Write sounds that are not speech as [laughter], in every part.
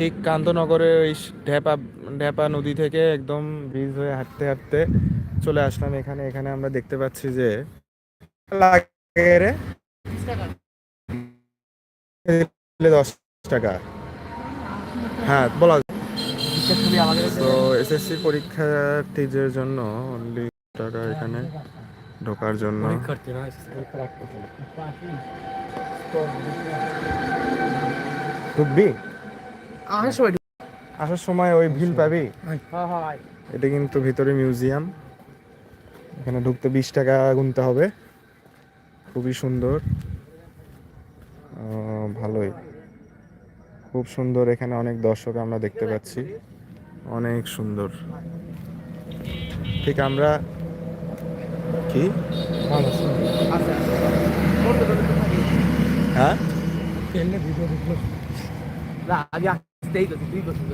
ঠিক কান্তনগরের ওই ঢেপা ঢেপা নদী থেকে একদম ব্রিজ হয়ে হাঁটতে হাঁটতে চলে আসলাম এখানে। এখানে আমরা দেখতে পাচ্ছি যে দশ টাকা। হ্যাঁ বলা। তো এসএসসি পরীক্ষার্থীদের জন্য অনলি টাকা এখানে ঢোকার জন্য। ঢুকবি আসার সময় আসার সময় ওই ভিল পাবি। হ্যাঁ হ্যাঁ এটা কিন্তু ভিতরে মিউজিয়াম। এখানে ঢুকতে বিশ টাকা গুনতে হবে। খুবই সুন্দর। ভালোই। খুব সুন্দর এখানে অনেক দর্শক আমরা দেখতে পাচ্ছি। অনেক সুন্দর। ঠিক আমরা কি? আচ্ছা। হ্যাঁ?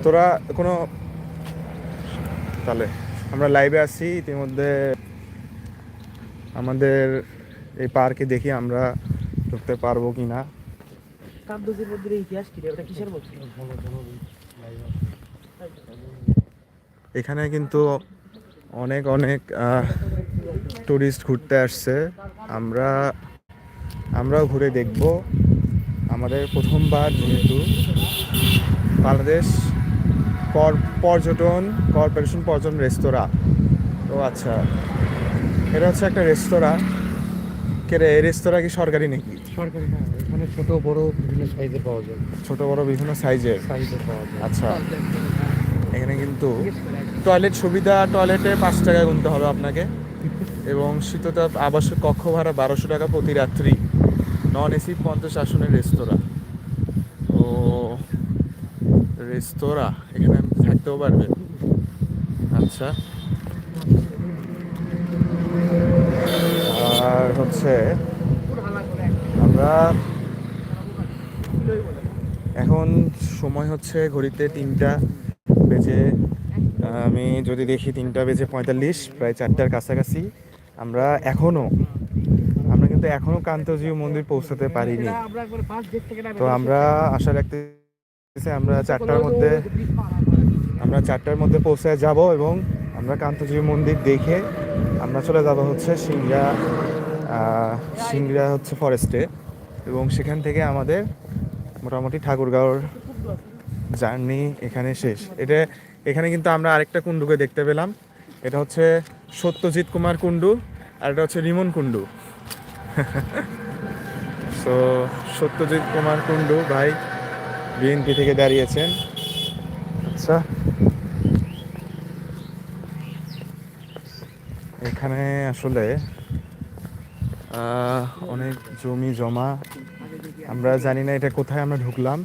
তোরা কোনো তাহলে আমরা লাইভে আছি ইতিমধ্যে আমাদের এই পার্কে দেখি আমরা ঢুকতে পারব কি না কান্তজির মন্দিরের ইতিহাস কি ওটা কিসের বলছিল এখানে কিন্তু অনেক অনেক টুরিস্ট ঘুরতে আসছে। আমরা আমরাও ঘুরে দেখব। আমাদের প্রথমবার যেহেতু। বাংলাদেশ পর- পর্যটন কর্পোরেশন পর্যটন রেস্তোরাঁ। তো আচ্ছা। এটা হচ্ছে একটা রেস্তোরাঁ। কেরে এই রেস্তোরাঁ কি সরকারি নাকি? সরকারি না এখানে ছোট বড় বিভিন্ন সাইজের পাওয়া যায়। ছোট বড় বিভিন্ন সাইজের। সাইজের পাওয়া যায়। আচ্ছা। এখানে কিন্তু টয়লেট সুবিধা টয়লেটে পাঁচ টাকা গুনতে হবে আপনাকে। এবং শীততাপ আবাসিক কক্ষ ভাড়া বারোশো টাকা প্রতি রাত্রি। নন এসি পঞ্চাশ আসনের রেস্তোরাঁ। ও রেস্তোরাঁ, এখানে থাকতেও পারবেন আচ্ছা। আর হচ্ছে, আমরা এখন সময় হচ্ছে ঘড়িতে তিনটা বেজে, আমি যদি দেখি তিনটা বেজে পঁয়তাল্লিশ, প্রায় চারটার কাছাকাছি, আমরা এখনও আমরা কিন্তু এখনও কান্তজিউ মন্দির পৌঁছাতে পারিনি। তো আমরা আশা রাখতে আমরা চারটার মধ্যে আমরা চারটার মধ্যে পৌঁছে যাব এবং আমরা কান্তজিউ মন্দির দেখে আমরা চলে যাব হচ্ছে সিংড়া সিংড়া হচ্ছে ফরেস্টে এবং সেখান থেকে আমাদের মোটামুটি ঠাকুরগাঁওর জার্নি এখানে শেষ। এটা এখানে কিন্তু আমরা আরেকটা কুণ্ডুকে দেখতে পেলাম। এটা হচ্ছে সত্যজিৎ কুমার কুণ্ডু আর এটা হচ্ছে রিমন কুণ্ডু। [laughs] সো সত্যজিৎ কুমার কুণ্ডু ভাই বিএনপি থেকে দাঁড়িয়েছেন। আচ্ছা। এখানে আসলে অনেক জমি জমা। আমরা জানি না এটা কোথায় আমরা ঢুকলাম।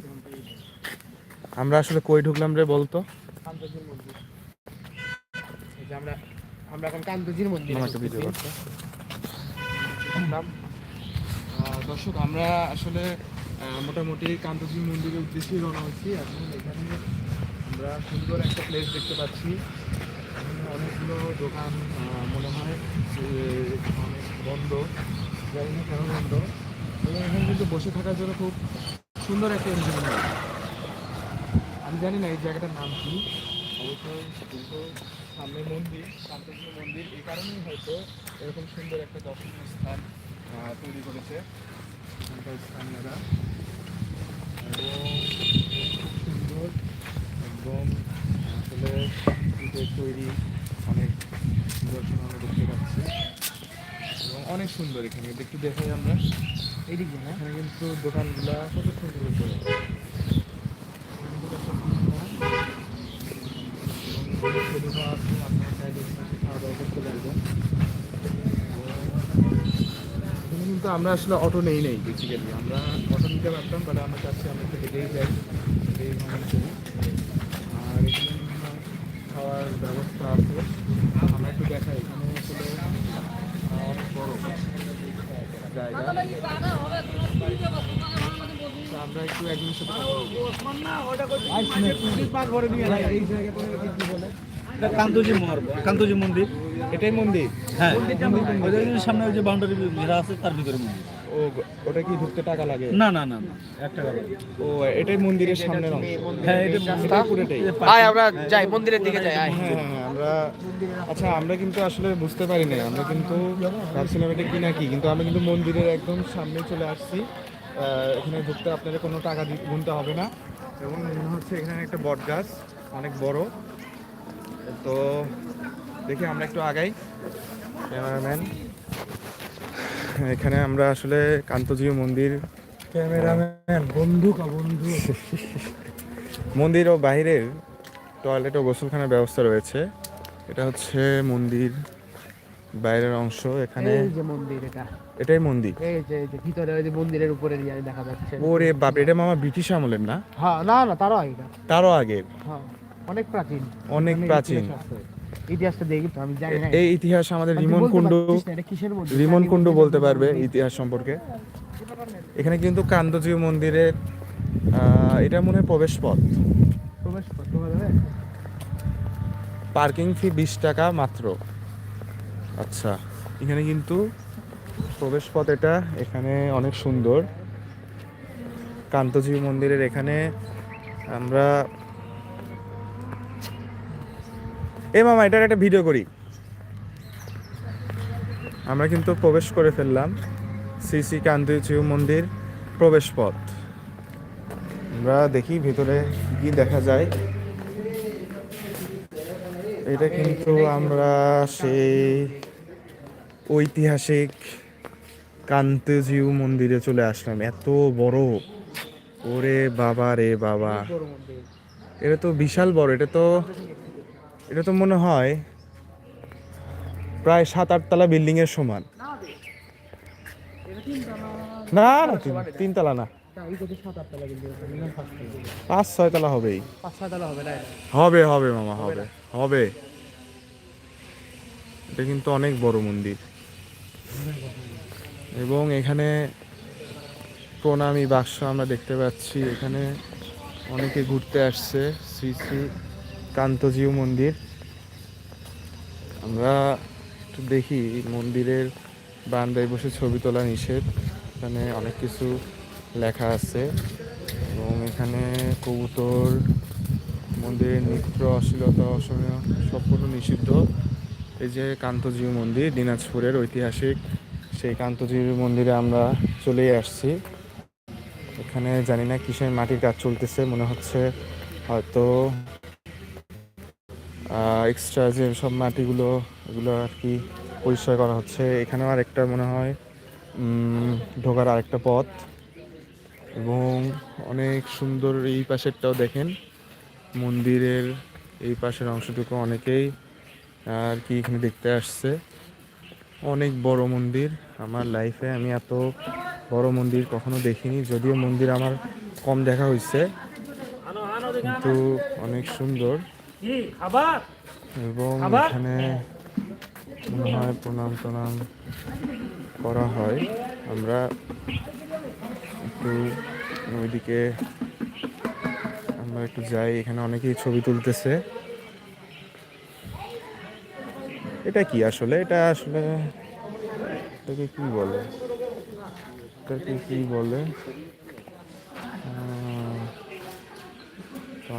আমরা আসলে কই ঢুকলাম রে বলতো? আমরা আমরা এখন কান্তজির মন্দির দর্শক আমরা আসলে মোটামুটি কান্তজি মন্দিরের উদ্দেশ্যেই রওনা হচ্ছি। এখন এখানে আমরা সুন্দর একটা প্লেস দেখতে পাচ্ছি। অনেকগুলো দোকান মনে হয় অনেক বন্ধ। জানি না কেন বন্ধ। এবং এখানে কিন্তু বসে থাকার জন্য খুব সুন্দর একটা এনজয়মেন্ট আমি জানি না এই জায়গাটার নাম কি। অবশ্যই সামনে মন্দির, কান্তজি মন্দির। এই কারণেই হয়তো এরকম সুন্দর একটা দর্শনীয় স্থান তৈরি করেছে। স্থানীয়রা। সুন্দর একদম আসলে ইটের তৈরি অনেক নিদর্শন আমরা দেখতে পাচ্ছি এবং অনেক সুন্দর এখানে একটু দেখাই আমরা। এইদিক না? এখানে কিন্তু দোকানগুলা কত সুন্দর করে। কিন্তু আমরা আসলে অটো নেই নেই বেসিক্যালি আমরা অটো নিতে পারতাম বাট আমরা চাচ্ছি আমরা একটু হেঁটেই যাই, হেঁটেই ভ্রমণ করি। আর এখানে খাওয়ার ব্যবস্থা আছে। আমরা একটু দেখাই, এখানে আসলে আমরা একটু সাথে। এই কান্তজি মহার কান্তজি মন্দির। এটাই মন্দির? হ্যাঁ। সামনে ওই যে বাউন্ডারি ঘেরা আছে তার ভিতরে মন্দির। ও ওটা কি ঢুকতে টাকা লাগে? না না না না এক টাকা লাগে। ও এটাই মন্দিরের সামনের অংশ। হ্যাঁ এটা পুরোটাই। আয় আমরা যাই মন্দিরের দিকে যাই আয়। হ্যাঁ হ্যাঁ আমরা আচ্ছা আমরা কিন্তু আসলে বুঝতে পারি না আমরা কিন্তু ভাবছিলাম এটা কি না কি কিন্তু আমরা কিন্তু মন্দিরের একদম সামনে চলে আসছি। এখানে ঢুকতে আপনাদের কোনো টাকা গুনতে হবে না। এবং মনে হচ্ছে এখানে একটা বট গাছ অনেক বড়। তো দেখি আমরা একটু আগাই। ক্যামেরাম্যান। এখানে আমরা আসলে কান্তজি মন্দির। ক্যামেরাম্যান বন্ধু কা বন্ধু। মন্দির ও বাইরের টয়লেট ও গোসলখানার ব্যবস্থা রয়েছে। এটা হচ্ছে মন্দির বাইরের অংশ এখানে এই যে মন্দির এটা। এটাই মন্দির। এই যে এই যে ভিতরে ওই যে মন্দিরের উপরে দেখা যাচ্ছে। ওরে বাপ এটা মামা ব্রিটিশ আমলের না? হ্যাঁ না না তারও আগে। তারও আগের হ্যাঁ অনেক প্রাচীন। অনেক প্রাচীন। ইতিহাসটা দেখি তো আমি জানি না। এই ইতিহাস আমাদের রিমন মন্দির? রিমন কুণ্ডু বলতে পারবে ইতিহাস সম্পর্কে। এখানে কিন্তু কান্তজি মন্দিরের এটা মনে হয় প্রবেশ পথ প্রবেশ পার্কিং ফি বিশ টাকা মাত্র। আচ্ছা এখানে কিন্তু প্রবেশ পথ এটা এখানে অনেক সুন্দর। কান্তজি মন্দিরের এখানে আমরা এ মামা, এটার একটা ভিডিও করি। আমরা কিন্তু প্রবেশ করে ফেললাম শ্রী শ্রী কান্তজি মন্দির প্রবেশ পথ আমরা দেখি ভিতরে কি দেখা যায়। এটা কিন্তু আমরা সেই ঐতিহাসিক কান্তজিউ মন্দিরে চলে আসলাম। এত বড়। ওরে বাবা রে বাবা। এটা তো বিশাল বড়, এটা তো এটা তো মনে হয় প্রায় সাত আটতলা বিল্ডিং এর সমান। না না, তিন- তিনতলা না। পাঁচ, ছয় তলা হবেই। পাঁচ ছয়তলা হবে না হবে হবে মামা, হবে হবে। এটা কিন্তু অনেক বড় মন্দির। এবং এখানে প্রণামী বাক্স আমরা দেখতে পাচ্ছি। এখানে অনেকে ঘুরতে আসছে। শ্রী শ্রী কান্তজিউ মন্দির। আমরা একটু দেখি মন্দিরের বারান্দায় বসে ছবি তোলা নিষেধ। এখানে অনেক কিছু লেখা আছে এবং এখানে কবুতর, মন্দিরের নৃত্য অশ্লীলতা অসমীয় সম্পূর্ণ নিষিদ্ধ। এই যে কান্তজিউ মন্দির, দিনাজপুরের ঐতিহাসিক সেই কান্তজিউ মন্দিরে আমরা চলেই আসছি। এখানে জানি না কিসের মাটির কাজ চলতেছে, মনে হচ্ছে হয়তো এক্সট্রা যে সব মাটিগুলো, এগুলো আর কি পরিষ্কার করা হচ্ছে। এখানেও আরেকটা মনে হয় ঢোকার আরেকটা পথ। এবং অনেক সুন্দর এই পাশেরটাও দেখেন, মন্দিরের এই পাশের অংশটুকু অনেকেই আর কি এখানে দেখতে আসছে। অনেক বড় মন্দির, আমার লাইফে আমি এত বড় মন্দির কখনো দেখিনি, যদিও মন্দির আমার কম দেখা হয়েছে। কিন্তু অনেক সুন্দর। এবং এখানে মনে হয় প্রণাম টনাম করা হয়। আমরা একটু ওইদিকে আমরা একটু যাই এখানে অনেকেই ছবি তুলতেছে। এটা কি আসলে? এটা আসলে এটাকে কি বলে? এটাকে কি বলে?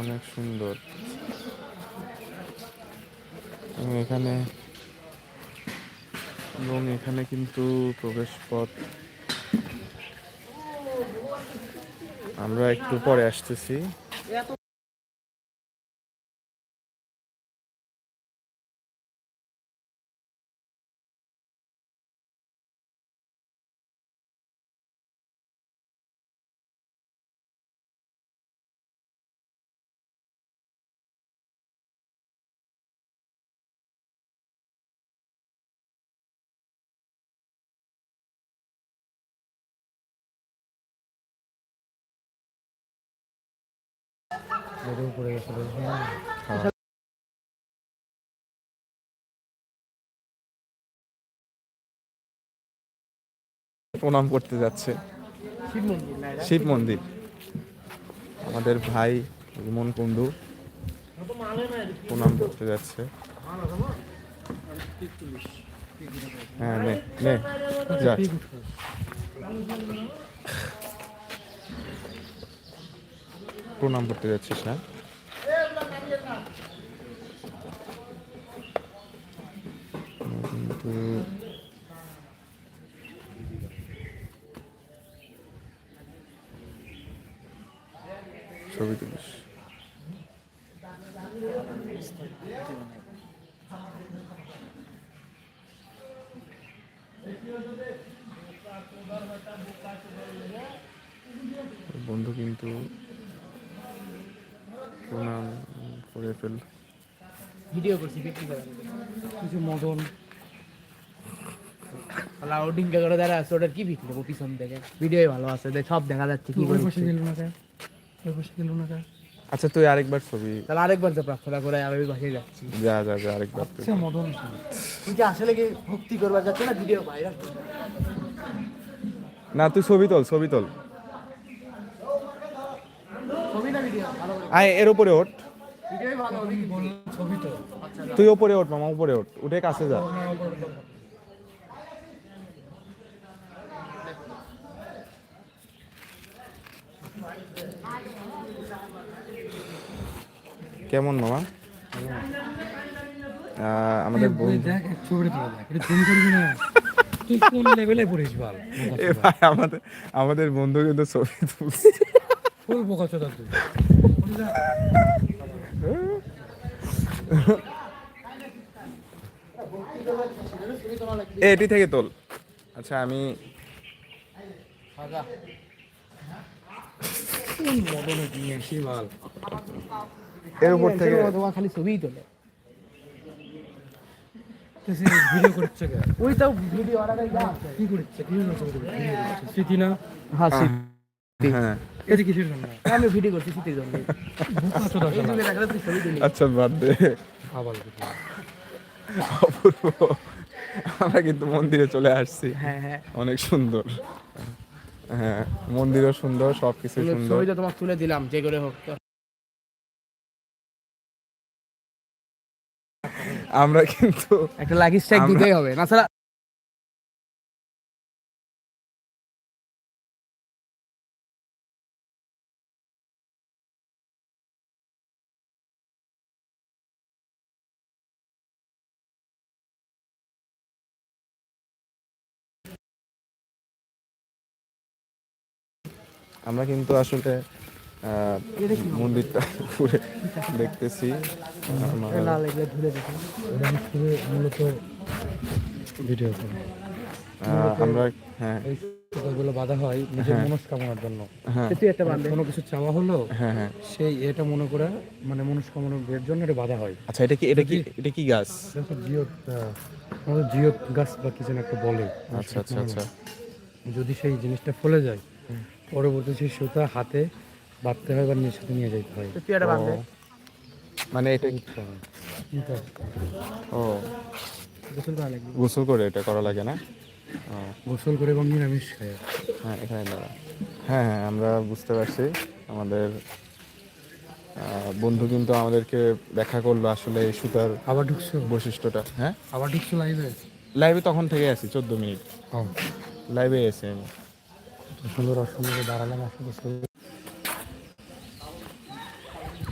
অনেক সুন্দর। এবং এখানে এবং এখানে কিন্তু প্রবেশ পথ আমরা একটু পরে আসতেছি। গেছে হ্যাঁ। প্রণাম করতে যাচ্ছে। শিব মন্দির শিব মন্দির। আমাদের ভাই রিমন কুণ্ডু প্রণাম করতে যাচ্ছে। হ্যাঁ নে নে যা। প্রণাম করতে যাচ্ছিস না? কিন্তু ছবি বন্ধু কিন্তু প্রণাম করে ফেল ভিডিও করছি বিক্রি করার কিছু মদন। লাউডিং করে দাঁড়া আছে ওটার কি বিক্রি করব পিছন থেকে? ভিডিও ভালো আছে দেখ সব দেখা যাচ্ছে কি করে পাশে গেল না ওই গেল না আচ্ছা তুই আরেকবার ছবি তাহলে আরেকবার যে প্রার্থনা করে আমি ওই বাসায় যাচ্ছি। যা যা যা আরেকবার তুই। আচ্ছা মদন। তুই কি আসলে কি ভক্তি করবার যাচ্ছে না ভিডিও ভাইরাল না তুই ছবি তোল ছবি তোল ছবি না ভিডিও ভালো করে আয় এর উপরে ওঠ। তুই উপরে ওঠ মামা উপরে ওঠ। উঠে কাছে যা। কেমন মামা? আমাদের আমাদের আমাদের বন্ধু কিন্তু ছবি তুলছে। ফুল চোদা তুই। এটি থেকে তোল। আচ্ছা আমি এর উপর থেকে তোমার খালি ছবিই তোলে। ভিডিও করছে ওই তো ভিডিও কি করছে? কি জন্য ছবি তুলছে? ভিডিও করছে? স্মৃতি না? হ্যাঁ হ্যাঁ। এটা কিসের জন্য? আমি ভিডিও করছি শীতের জন্য। আচ্ছা বাদ দে। আবার অপূর্ব। আমরা কিন্তু মন্দিরে চলে আসছি। হ্যাঁ হ্যাঁ। অনেক সুন্দর। হ্যাঁ মন্দিরও সুন্দর সবকিছু সুন্দর। ছবিটা তোমাকে তুলে দিলাম যে করে হোক। তো। আমরা কিন্তু একটা লাগি স্ট্রাইক আমরা- দিতেই হবে না ছাড়া আমরা কিন্তু আসলে মন্দিরটা ঘুরে দেখতেছি। ভিডিও আমরা হ্যাঁ। কথাগুলো বাধা হয় নিজের হ্যাঁ। মনস্কামনার জন্য। হ্যাঁ। একটা বান্ধে কোনো কিছু চাওয়া হলো হ্যাঁ হ্যাঁ। সেই এটা মনে করে মানে মনস্কামনার জন্য এটা বাধা হয়। আচ্ছা এটা কি এটা কি এটা কি গাছ? জিও জিও গাছ বা কিছু না একটা বলে। আচ্ছা আচ্ছা আচ্ছা। যদি সেই জিনিসটা ফলে যায় পরবর্তী সেই সুতা হাতে বাঁধতে হয় বা সাথে নিয়ে যেতে হয়। মানে এটা কি- বুঝতে। কিন্তু ও। গোসল করা লাগবে? গোসল করে এটা করা লাগে না? গোসল করে এবং নিরামিষ খায়। হ্যাঁ এখানে দাঁড়া। হ্যাঁ হ্যাঁ আমরা বুঝতে পারছি। আমাদের বন্ধু কিন্তু আমাদেরকে ব্যাখ্যা করল আসলে এই সুতার আবার ঢুকছো? বৈশিষ্ট্যটা। হ্যাঁ? আবার ঢুকছো লাইভে লাইভে তখন থেকে আছি চোদ্দ মিনিট। লাইভে এসে আমি। সুন্দর অসুন্দর দাঁড়ালাম আসলে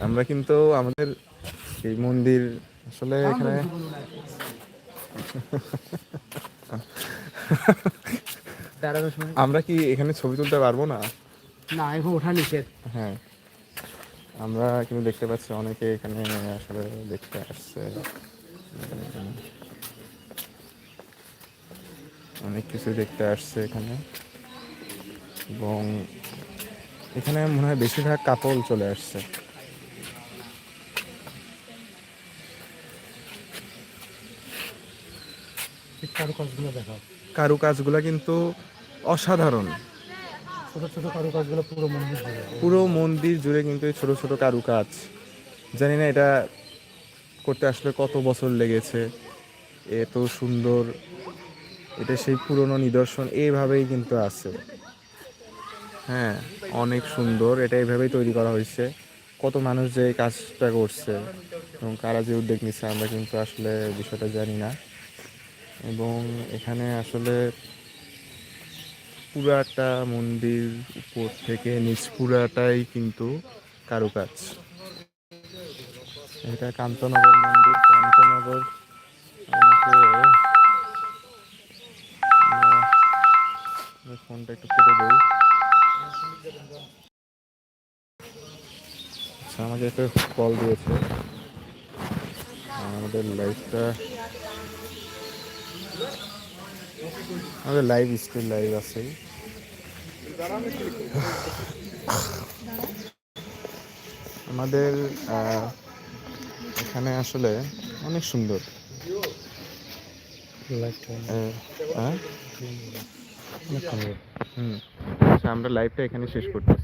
আমরা কিন্তু আমাদের এই মন্দির আসলে এখানে আমরা কি এখানে ছবি তুলতে পারব না? না এখন ওঠা নিষেধ। হ্যাঁ। আমরা কিন্তু দেখতে পাচ্ছি অনেকে এখানে আসলে দেখতে আসছে। অনেক কিছু দেখতে আসছে এখানে। এবং এখানে মনে হয় বেশিরভাগ কাপল চলে আসছে। কারুকাজগুলো দেখাও। কারুকাজগুলো কিন্তু অসাধারণ। ছোট ছোট কারুকাজগুলো পুরো মন্দির জুড়ে। পুরো মন্দির জুড়ে কিন্তু এই ছোট ছোট কারুকাজ। জানি না এটা করতে আসলে কত বছর লেগেছে। এত সুন্দর। এটা সেই পুরনো নিদর্শন এইভাবেই কিন্তু আছে। হ্যাঁ অনেক সুন্দর। এটা এইভাবেই তৈরি করা হয়েছে। কত মানুষ যে এই কাজটা করছে এবং কারা যে উদ্যোগ নিচ্ছে আমরা কিন্তু আসলে বিষয়টা জানি না। এবং এখানে আসলে পুরাটা মন্দির উপর থেকে নিচ পুরাটাই কিন্তু কারুকাজ। এটা কান্তনগর মন্দির। কান্তনগর ফোনটা একটু কেটে আচ্ছা আমাকে একটা কল দিয়েছে। আমাদের লাইভটা আমাদের লাইভ স্টিল লাইভ আছে। আমাদের এখানে আসলে অনেক সুন্দর। লাইফটা আহ, হ্যাঁ অনেক সুন্দর। হুম। আচ্ছা আমরা লাইভটা এখানে শেষ করতেছি।